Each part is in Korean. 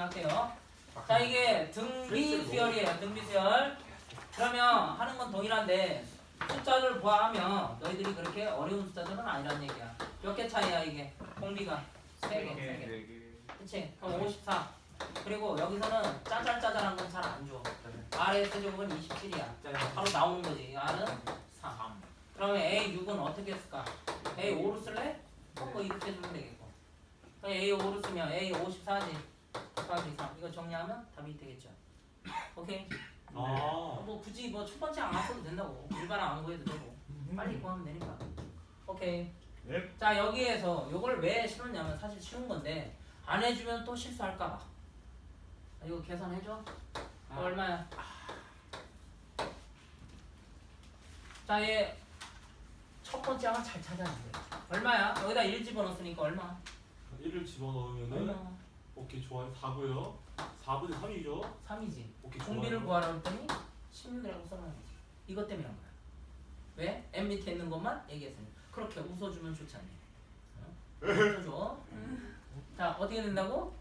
정리할게요. 자 이게 등비 수열이에요. 등비 수열. 그러면 하는 건 동일한데 숫자를 보아하면 너희들이 그렇게 어려운 숫자들은 아니란 얘기야. 몇 개 차이야 이게? 공비가 세 개, 세 개. 네 그치? 그럼 54. 그리고 여기서는 짜잘짜잘한 건 잘 안 줘. R의 세제곱은 27이야. 바로 나오는 거지. R은 3. 그러면 A 6은 어떻게 쓸까? A 5로 쓸래? 뭐 이렇게 주면 되겠고. 그럼 A 5로 쓰면 A 54지. 곱하기 3. 이거 정리하면 답이 되겠죠. 오케이. 아. 뭐 굳이 뭐 첫 번째 안 왔어도 된다고. 일반 안 구해도 되고. 빨리 구하면 되니까. 오케이. 네. 자 여기에서 이걸 왜 실었냐면 사실 쉬운 건데 안 해주면 또 실수할까봐. 아, 이거 계산해줘. 이거 얼마야? 자, 얘 첫 번째 항잘 찾아야 돼. 얼마야? 여기다 1 집어넣었으니까 얼마? 1을 집어넣으면은 얼마? 오케이 좋아요 4고요 4분의 3이죠 3이지. 오케이 공비를 좋아요 구하라 했더니 16이라고 써놔야지. 이것 때문에 한 거야. 왜? M 밑에 있는 것만 얘기했으니. 그렇게 웃어주면 좋지 않니? 어? 웃어줘. 자, 어떻게 된다고?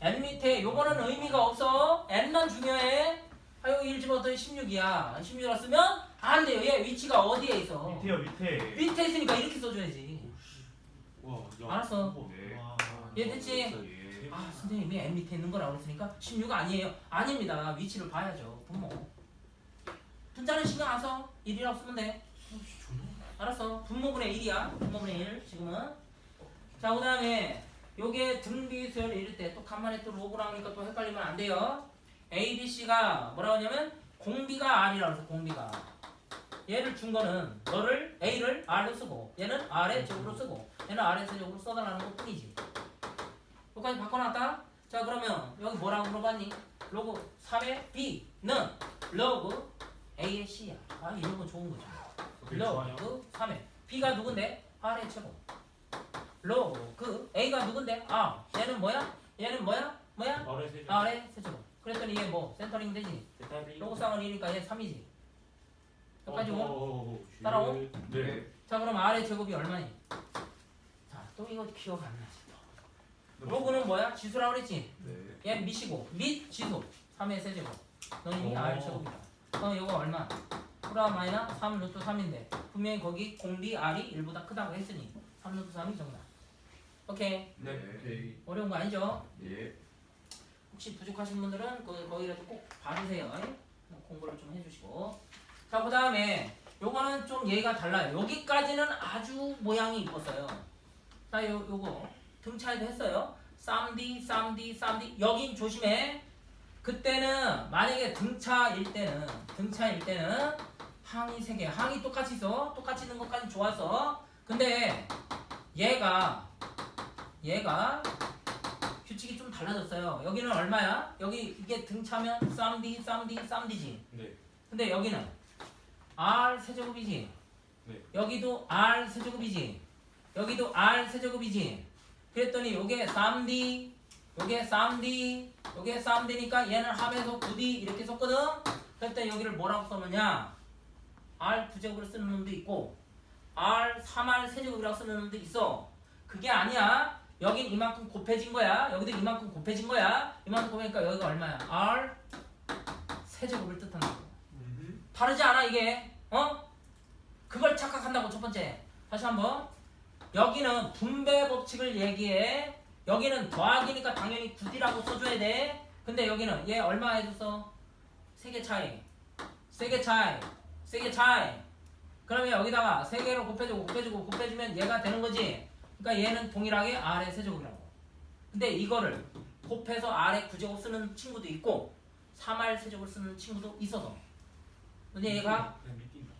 N 밑에 요거는 의미가 없어. N만 중요해. 아유, 1 집어넣더니 16이야. 16이라 쓰면 안 돼요. 얘 위치가 어디에 있어? 밑에요 밑에. 밑에 있으니까 이렇게 써줘야지. 와, 야, 알았어. 네. 와. 이해됐지? 아 선생님이 M 밑에 있는 거라고 했으니까 16 아니에요. 아닙니다. 위치를 봐야죠. 분모. 분자는 신경 안 써. 1이라고 쓰면 돼. 알았어. 분모분의 1이야. 분모분의 1 지금은. 자 그 다음에 요게 등비수열 이럴 때 또 간만에 또 로그로 하니까 또 헷갈리면 안 돼요. A, B, C가 뭐라고 하냐면 공비가 R이라고 해서 공비가 얘를 준 거는 너를 A를 R로 쓰고 얘는 R의 제곱으로 쓰고 얘는 R의 제곱으로 써달라는 것 뿐이지. 여기까지 바꿔놨다. 자 그러면 여기 뭐라고 물어봤니? 로그 3의 B는 로그 A의 C야. 아 이런 건 좋은 거죠. 로그 3의 B가 누군데? R의 제곱. 로그 A가 누군데? 아 얘는 뭐야? 얘는 뭐야? 뭐야? R의 세제곱. 그랬더니 얘 뭐? 센터링 되지? 로그 쌍은 1이니까 얘 3이지. 여기까지 뭐? 따라오? 네 자 그럼 R의 제곱이 얼마니? 자 또 이거 기억 안 나지 또. 로그는 뭐야? 지수라고 그랬지? 네. 얘 밑이고 밑 지수 3의 세제곱 너는 이미 오. R 제곱이다 그럼 이거 얼마? 프라 마이너 3 루트 3인데 분명히 거기 공비 R이 1보다 크다고 했으니 3 루트 3이 정답 오케이 네. 어려운 거 아니죠? 예. 혹시 부족하신 분들은 그, 거기라도 꼭 봐주세요 뭐 공부를 좀 해주시고 자그 다음에 요거는 좀 얘가 달라요 여기까지는 아주 모양이 이뻤어요 자 요, 요거 등차에도 했어요. 쌈디 쌈디 쌈디. 여긴 조심해. 그때는 만약에 등차일 때는 등차일 때는 항이 세 개. 항이 똑같이 있어. 똑같이 있는 것까지 좋았어. 근데 얘가 얘가 규칙이 좀 달라졌어요. 여기는 얼마야? 여기 이게 등차면 쌈디 쌈디 쌈디지. 네. 근데 여기는 R 세제곱이지. 네. 여기도 R 세제곱이지. 여기도 R 세제곱이지. 그랬더니 요게 3D, 요게 3D, 요게 3D니까 얘는 합해서 9D 이렇게 썼거든. 그랬더니 여기를 뭐라고 써느냐? R 부제곱으로 쓰는 놈도 있고 R 3R 세제곱이라고 쓰는 놈도 있어. 그게 아니야. 여긴 이만큼 곱해진 거야. 여기도 이만큼 곱해진 거야. 이만큼 곱해니까 여기가 얼마야? R 세제곱을 뜻한다고. 음흠. 다르지 않아 이게 어? 그걸 착각한다고 첫 번째 다시 한번 여기는 분배 법칙을 얘기해. 여기는 더하기니까 당연히 9D라고 써줘야 돼. 근데 여기는 얘 얼마 해줬어? 세개 차이. 세개 차이. 세개 차이. 그러면 여기다가 세 개로 곱해주고 곱해주고 곱해주면 얘가 되는 거지? 그러니까 얘는 동일하게 R의 세제곱이라고. 근데 이거를 곱해서 R의 구제곱 쓰는 친구도 있고 3R 세제곱을 쓰는 친구도 있어서. 근데 얘가 그냥 미끼인가?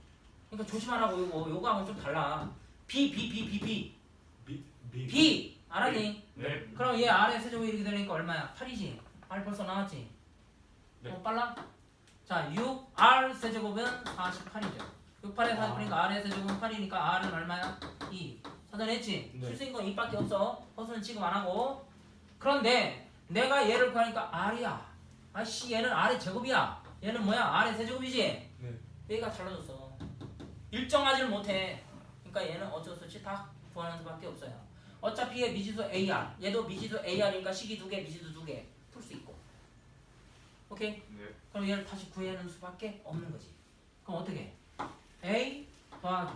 그러니까 조심하라고. 요거 요거하고는 좀 달라 B B B B B 미, 미, B 알았니? 네. 그럼 얘 R의 세제곱이 이렇게 되니까 얼마야? 8이지 R 벌써 나왔지? 네. 어 빨라? 자 6 R 세제곱은 48이죠 6 8에 48이니까 R의 세제곱은 8이니까 R은 얼마야? 2 찾아냈지? 네. 실수인 건 2밖에 없어 허수는 지금 안 하고 그런데 내가 얘를 구하니까 R이야 아씨 얘는 R의 제곱이야 얘는 뭐야? R의 세제곱이지? 네 얘가 달라졌어. 일정하지를 못해. 그러니까 얘는 어쩔 수 없이 다 구하는 수밖에 없어요. 어차피 얘 미지수 AR, 얘도 미지수 AR이니까 식이 두 개, 미지수 두 개 풀 수 있고. 오케이? 네. 그럼 얘를 다시 구해내는 수밖에 없는 거지. 그럼 어떻게? A 더하기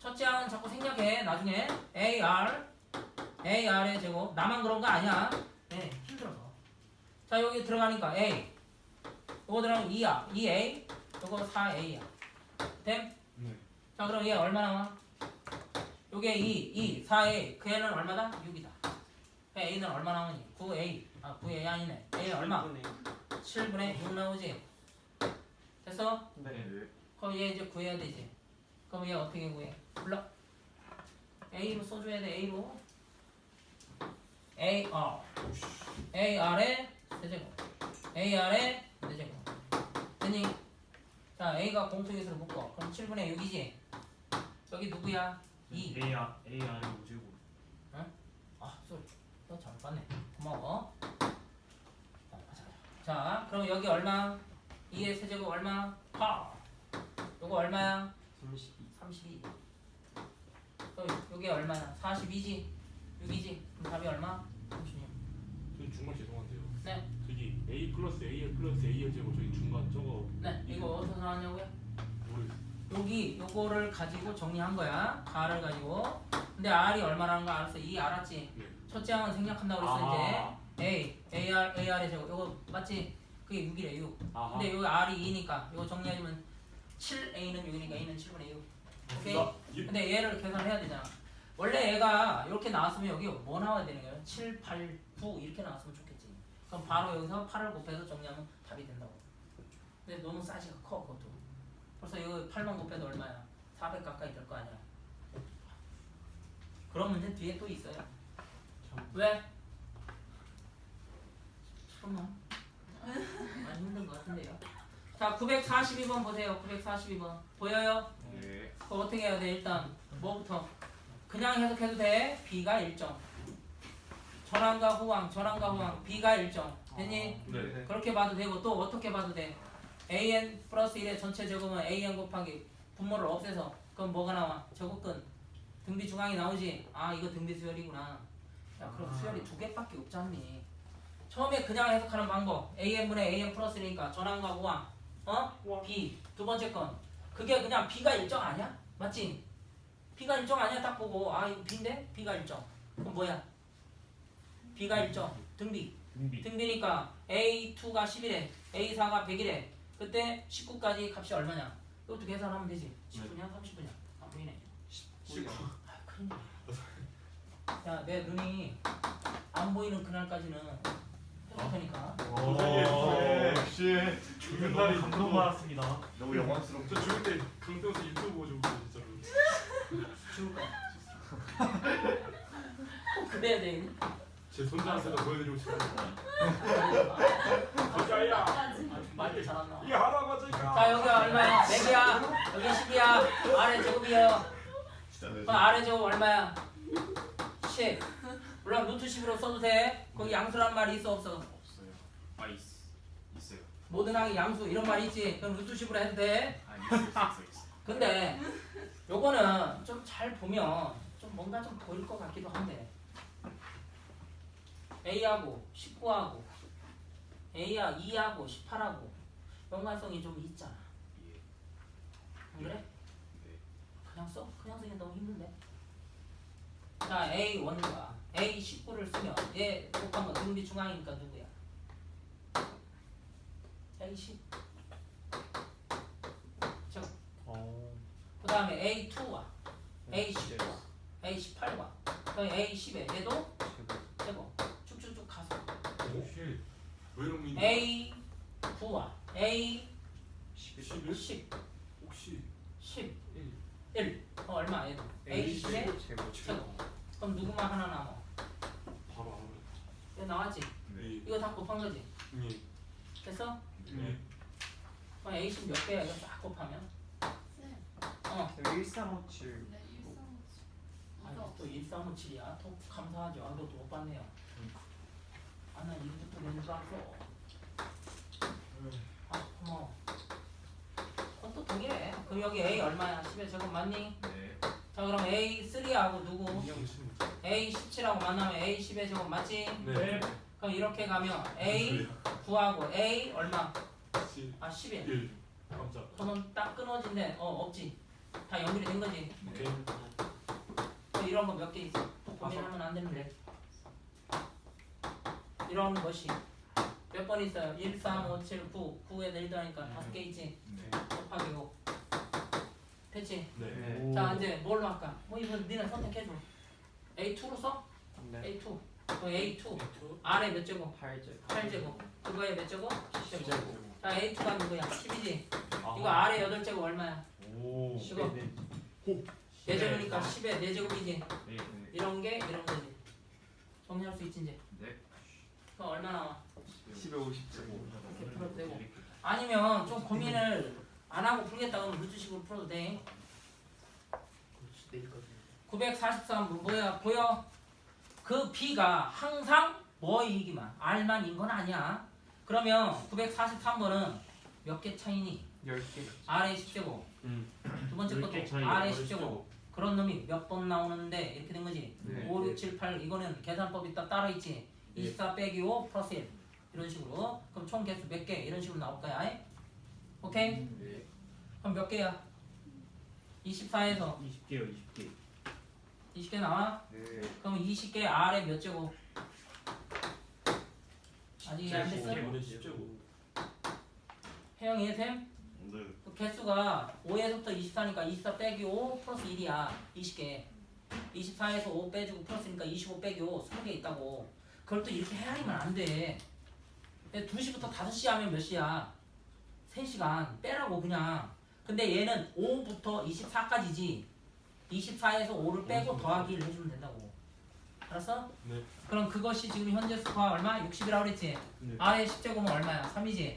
첫째 항은 자꾸 생략해. 나중에 AR AR의 제곱 나만 그런 거 아니야. 네, 힘들어서. 자 여기 들어가니까 A 요거 들어가면 2야. 2A 요거 4A야. 됨? 네. 자 그럼 얘 얼마 나와? 요게 2, 2, 4A 그 애는 얼마다? 6이다. 그 A는 얼마 나오니? 9A 아 9A 아니네. A 는 얼마? 7분의 6 나오지? 됐어? 네. 그럼 얘 이제 구해야 되지. 그럼 얘 어떻게 구해? 몰라. A로 써줘야 돼. A로. A R. A R의 세제곱. A R의 세제곱. 됐니? 자 A가 공통위수를 묶어. 그럼 7분의 6이지. 여기 누구야? 2. AR AR 우주고. 아, 쏘리. 너잘 봤네. 고마워. 자, 가자. 자, 그럼 여기 얼마? 2의 세제곱 얼마? 8. 요거 얼마야? 32. 32. 또 요게 얼마야? 42지? 6이지? 그럼 답이 얼마? 36. 저기 중간 죄송한데요. 네. 저기 A 플러스 A 플러스 A 제곱 저기 중간 저거 네, 이거 어디서 나왔냐고요? 여기 요거를 가지고 정리한 거야. R을 가지고. 근데 R이 얼마라는 거 알았어? 2 알았지? 네. 첫째 항은 생략한다고 그랬어 아하. 이제. A, AR, AR의 제곱. 요거 맞지? 그게 6이래 6. 아하. 근데 여기 R이 2니까 이거 정리하면 7A는 6이니까 A는 7분의 6. 오케이? 나 이- 근데 얘를 계산해야 되잖아. 원래 얘가 이렇게 나왔으면 여기 뭐 나와야 되는 거예요? 7, 8, 9 이렇게 나왔으면 좋겠지. 그럼 바로 여기서 8을 곱해서 정리하면 답이 된다고. 근데 너무 사이즈가 커 그것도. 벌써 이거 8만 곱해도 얼마야? 400 가까이 될 거 아니야. 그런 문제 뒤에 또 있어요. 왜? 잠깐만. 많이 힘든 것 같은데요. 자, 942번 보세요. 942번. 보여요? 네. 그거 어떻게 해야 돼? 일단 뭐부터? 그냥 해석해도 돼. B가 일정. 전항과 후항, 전항과 후항. B가 일정. 됐니? 네. 그렇게 봐도 되고 또 어떻게 봐도 돼? AN 플러스 1의 전체 제곱은 AN 곱하기 분모를 없애서 그럼 뭐가 나와? 제곱근 등비 중앙이 나오지? 아 이거 등비 수열이구나. 야 그럼 수열이 두 개밖에 없지 않니? 처음에 그냥 해석하는 방법 AN분의 AN 플러스 1이니까 전항과 후항 어? B 두 번째 건 그게 그냥 B가 일정 아니야? 맞지? B가 일정 아니야 딱 보고 아 이거 B인데? B가 일정 그럼 뭐야? B가 일정 등비 등비. 등비니까 A2가 10이래 A4가 100이래 그때 19까지 값이 얼마냐? 이것도 계산하면 되지? 10분이야 30분이야 안 보이네. 아 큰일 야내 눈이 안 보이는 그날까지는 해줄 테니까. 오, 역시. 죽는 날이 감동 받았습니다. 너무 영광스럽. 저 죽을 때 강병수 유튜브 보고 죽을 거 진짜로. 죽을 거야. 꼭 그래야 돼 제 손자한테도 보여드리고 싶어요. 아, 여자야. 말도 나와 이 할아버지가. 자 여기 얼마야 100이야 여기 10이야 아래 제곱이야 진짜 그럼 아래 제곱 얼마야 10 물론 루트 10으로 써도 돼 거기 양수란 말이 있어 없어 없어요. 아 있, 있어요. 모든 항이 양수 이런 말이 있지 그럼 루트 10으로 해도 돼 아 있어요 있어 있어. 근데 요거는 좀 잘 보면 좀 뭔가 좀 보일 것 같기도 한데 A하고 19하고 A야 2하고 18하고 연관성이 좀 있잖아 예. 안 그래? 네. 그냥 써? 그냥 쓰기 너무 힘든데 자 A1과 A19를 쓰면 얘거 등비 중앙이니까 누구야? A10 어. 그 다음에 A2와 A19와 A18과 그다음에 A10에 얘도 왜 이런 미? A9와 A10 11? 혹시 10 1? 1 어, 얼마 얘도 A10에 제곱. 제곱 그럼 누구만 하나 남아 바로 알아버려. 얘 나왔지? 네. 이거 다 곱한 거지? 예. 됐어? 예. 그럼 A10 몇 개야 이거 싹 곱하면 어 여기 1357 네, 아니 또 1357이야 또 감사하죠 아 너도 못 봤네요 아나 이름 내는 줄 알았어 아 고마워. 또 동일해. 그럼 여기 A 얼마야? 10의 제곱 맞니? 네. 자 그럼 A3하고 누구? 인형 치는 A17하고 만나면 A10의 제곱 맞지? 네. 그럼 그럼 이렇게 가면 A 구하고 A 얼마? 10, 아 10일. 1 깜짝 그러면 딱 끊어진데 어 없지. 다 연결이 된 거지? 오케이 또 이런 거 몇 개 있어? 또 고민하면 안 되는데 이런 것이 몇 번 있어요 1, 3, 5, 7, 9 9에 내리다 하니까 다섯 개 있지 네. 곱하기 5 됐지? 네자 이제 뭘로 할까? 뭐 이거 니네 선택해줘 A2로 써? 네. A2 그 A2 2 아래 몇 제곱? 8제 8제곱 그거에 몇 제곱? 10제곱 10제곱 자 A2가 누구야? 10이지? 아. 이거 아래 8제곱 얼마야? 오 10억 네. 4제곱이니까 10에 4제곱이지? 네. 네. 이런 게 이런 거지 정리할 수 있지 이제 네. 그럼 얼마 나와? 10에 50제곱 이렇게 풀어도 되고. 아니면 좀 고민을 안 하고 풀겠다 그러면 루트식으로 풀어도 돼. 943 뭐야 보여? 그 B가 항상 뭐이기만 R만 인 건 아니야. 그러면 943번은 몇 개 차이니? 10개. R의 10제곱. 음. 두 번째 것도 열개 차이, R의 R의 10제곱. 그런 놈이 몇 번 나오는데 이렇게 된 거지? 네. 5, 6, 7, 8 이거는 계산법이 딱 따로 있지 24 빼기 5 플러스 1 이런 식으로 그럼 총 개수 몇 개 이런 식으로 나올 거야 아이? 오케이? 네. 그럼 몇 개야? 24에서 20개요 20개 20개 나와? 네 그럼 20개 R에 몇 제곱? 아직 이해 안 됐어? 5는 10제곱 해영 이해됨? 네 그 개수가 5에서부터 24니까 24 빼기 5 플러스 1이야 20개 24에서 5 빼주고 플러스니까 25 빼기 5 20개 있다고 그걸 또 이렇게 헤아리면 안 돼 2시부터 5시 하면 몇 시야? 3시간 빼라고 그냥 근데 얘는 5부터 24까지지 24에서 5를 빼고 더하기를 해주면 된다고 알았어? 네. 그럼 그것이 지금 현재 수가 얼마? 60이라고 그랬지? 네. R의 10제곱은 얼마야? 3이지? 네.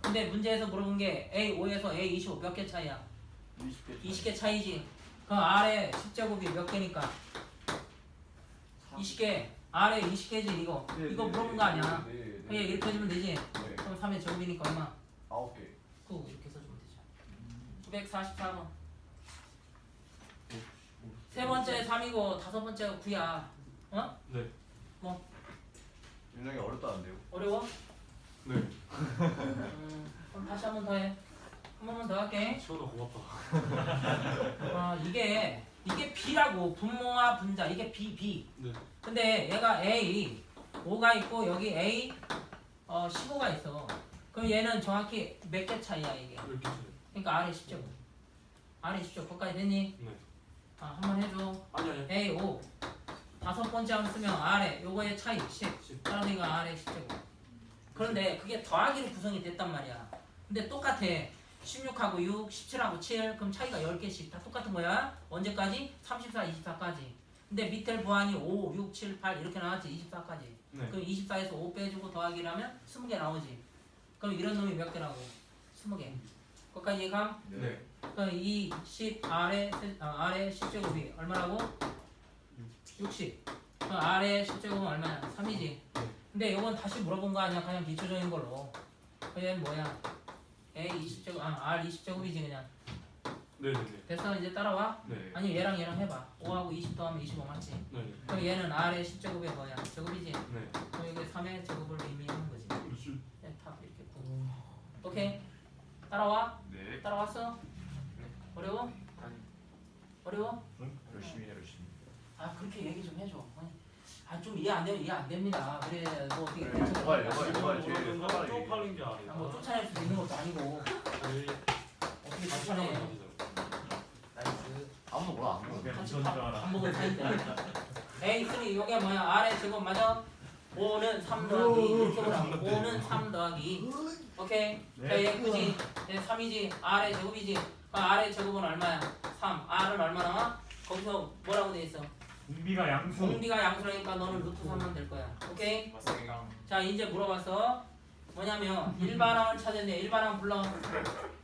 근데 문제에서 물어본 게 A5에서 A25 몇 개 차이야? 20개 20개 차이지. 그럼 R의 10제곱이 몇 개니까? 20개. R의 20개지 이거. 이거 물어본 거 아니야. 네, 그냥 이렇게 해주면 되지. 네. 그럼 3의 제곱이니까 얼마? 9개 9 이렇게 써주면 되죠. 944번. 세 번째 3이고 다섯 번째가 9야. 어? 네. 윤영이 어렵다는데요? 어려워? 네 음, 그럼 다시 한 번 더 해. 한 번만 더 할게. 시원아 고맙다 어, 이게 이게 B라고 분모와 분자 이게 B B. 네 근데 얘가 A 5가 있고 여기 A 어 15가 있어. 그럼 얘는 정확히 몇 개 차이야 이게? 10개 차이 그러니까 R의 10제곱. R의 10제곱 거기까지 됐니? 네 아, 한번 해줘. 아니 아니 A 5 다섯 번째 함 쓰면 R의 요거의 차이 10. 10 따라서 이거 R의 10제곱. 그런데 그게 더하기로 구성이 됐단 말이야. 근데 똑같아. 16하고 6, 17하고 7 그럼 차이가 10개씩 다 똑같은 거야. 언제까지? 34, 24까지. 근데 밑에 보안이 5, 6, 7, 8 이렇게 나왔지 24까지. 네 그럼 24에서 5 빼주고 더하기를 하면 20개 나오지. 그럼 이런 놈이 몇 개라고? 20개. 거기까지 이해감? 네. 그럼 이 10 아래 세- 아, 아래 10제곱이 얼마라고? 60. 그럼 아래 10제곱은 얼마야? 3이지. 근데 이건 다시 물어본 거 아니야? 그냥 기초적인 걸로. 그얘는 뭐야? A 20제곱, 아 R 20제곱이지 그냥. 네네네 됐어 이제 따라와. 네 아니 얘랑 얘랑 해봐. 5하고 20 더하면 25 맞지? 네네 그럼 얘는 R의 10제곱이 뭐야? 제곱이지? 네 그럼 여기 3의 제곱을 의미하는 거지. 네, 탑 이렇게 푸. 오케이. 따라와. 네. 따라왔어? 어려워? 아니. 어려워? 열심히 해 열심히 아 그렇게 얘기 좀 해줘. 아 좀 이해 안 되면 이해 안 됩니다. 그래 뭐 어떻게 네, 제발. 제일 모르는 거 화나게. 쪽팔린 게 아, 뭐 아니라 쫓아낼 수도 있는 것도 아니고 어떻게 같이 쫓아내? 나이스. 아무도 뭐라 안 물어 같이 밥, 밥. A 3 이게 뭐야? R의 제곱 맞아? 5는 3 더하기 이렇게 보라. 5는 3 더하기. 오케이. 자, 얘 9지. 얘 3이지. R의 제곱이지. 그럼 R의 제곱은 얼마야? 3. R은 얼마 나와? 거기서 뭐라고 돼 있어? 공비가 양수 공비가 양수라니까 너는 루트 3만 될 거야. 오케이? 맞습니다. 자 이제 물어봤어 뭐냐면 일반항을 찾았는데 일반항 불러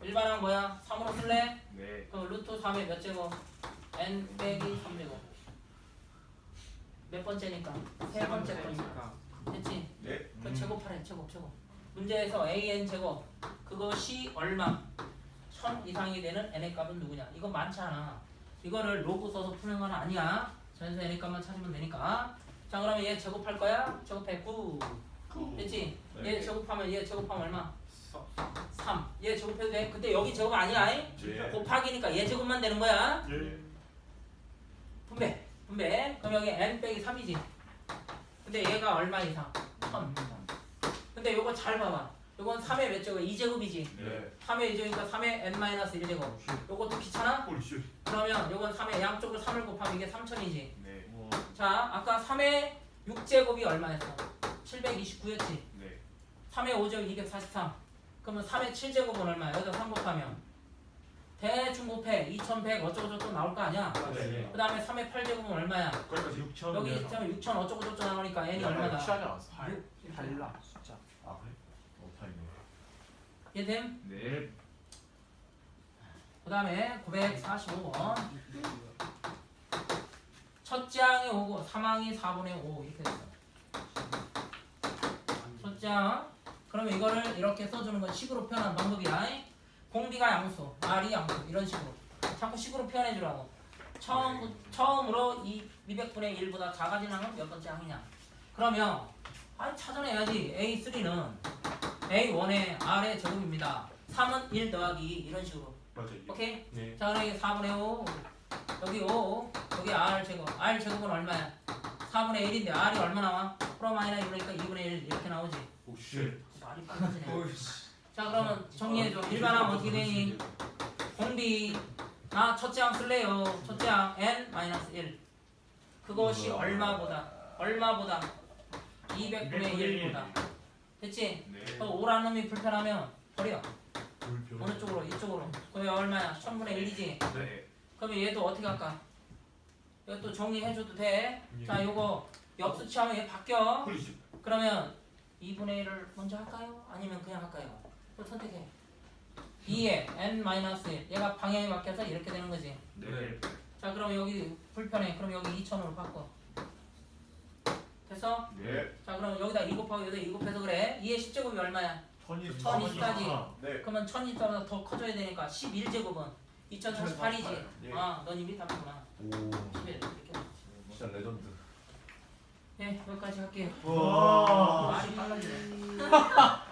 일반항 뭐야? 3으로 쓸래? 네. 그럼 루트 3의 몇 제곱? n 빼기 3 제곱 몇 번째니까? 세 번째 거니까 됐지? 네 그 제곱하래 제곱 제곱 문제에서 an 제곱 그것이 얼마? 1000 이상이 되는 n의 값은 누구냐? 이거 많잖아 이거를 로그 써서 푸는 건 아니야 전에서 n의 값만 찾으면 되니까 자 그러면 얘 제곱할 거야? 제곱해 9 됐지? 네. 얘 제곱하면 얘 제곱하면 얼마? 서- 3. 얘 제곱해도 돼? 근데 여기 제곱 아니야? 잉? 네. 곱하기니까 얘 제곱만 되는 거야. 예. 분배. 분배. 그럼 여기 n 빼기 3이지. 근데 얘가 얼마 이상? 1000. 근데 요거 잘 봐봐. 요건 3의 몇 제곱? 2제곱이지. 네. 3의 2제곱이니까 3의 n-1제곱. 요것도 귀찮아? 홀씨. 그러면 요건 3의 양쪽으로 3을 곱하면 이게 3000이지. 네. 자, 아까 3의 6제곱이 얼마였어? 729였지. 네. 3의 5제곱 243. 그러면 3의 7제곱은 얼마야? 여기다 3 곱하면 대충 곱해 2100 어쩌고저쩌고 나올 거 아니야? 네. 그 다음에 3의 8제곱은 얼마야? 거기까지 6천. 여기 있으면 6000 어쩌고저쩌고 나오니까 n이 얼마다? 취하지 않았어? 달라 숫자 아 그래? 어 다행이네. 얘됨? 네. 그 다음에 945번. 첫째 항이 5고 3항이 4분의 5 이렇게 됐어 첫째 항 그러면 이거를 이렇게 써주는 건 식으로 표현한 방법이야 공비가 양수, R이 양수 이런 식으로. 자꾸 식으로 표현해 주라고. 처음, 처음으로 이 200분의 1보다 작아진 항은 몇 번째 항이냐? 그러면 아니 찾아내야지. A3는 A1의 R의 제곱입니다. 3은 1 더하기 2 이런 식으로. 맞아. 오케이? 네. 자 여기 4분의 5 여기 5 여기 R 제곱. R 제곱은 얼마야? 4분의 1인데 R이 얼마 나와? 프로 마이너 이러니까 2분의 1 이렇게 나오지. 오 말이 빨라지네. 자 그러면 정리해줘. 일반항 어떻게 되니? 공비. 아 첫째 항 쓸래요. 첫째 항 n-1 그것이 얼마보다? 얼마보다? 200분의 1보다 됐지? 네. 또 5라는 놈이 불편하면 버려 불편. 어느 쪽으로? 이쪽으로 그럼 얼마야? 1000분의 1이지 네. 그러면 얘도 어떻게 할까? 이것도 정리해줘도 돼. 예. 자, 요거 역수치하면 얘 바뀌어. 홀씨. 그러면 2분의 1을 먼저 할까요? 아니면 그냥 할까요? 또 선택해. 2에 n-1 얘가 방향이 바뀌어서 이렇게 되는 거지. 네. 자, 그럼 여기 불편해. 그럼 여기 2000으로 바꿔. 됐어? 네. 자, 그럼 여기다 2 곱하고 여기다 2 곱해서 그래. 2의 10제곱이 얼마야? 천이 1024지. 네. 그러면 1024보다 더 커져야 되니까 11제곱은 2048이지. 예. 아, 넌 이미 답했구나. 오 11 이렇게. 진짜 레전드. 예, 여기까지 할게요. 와. 말이 빨라지네.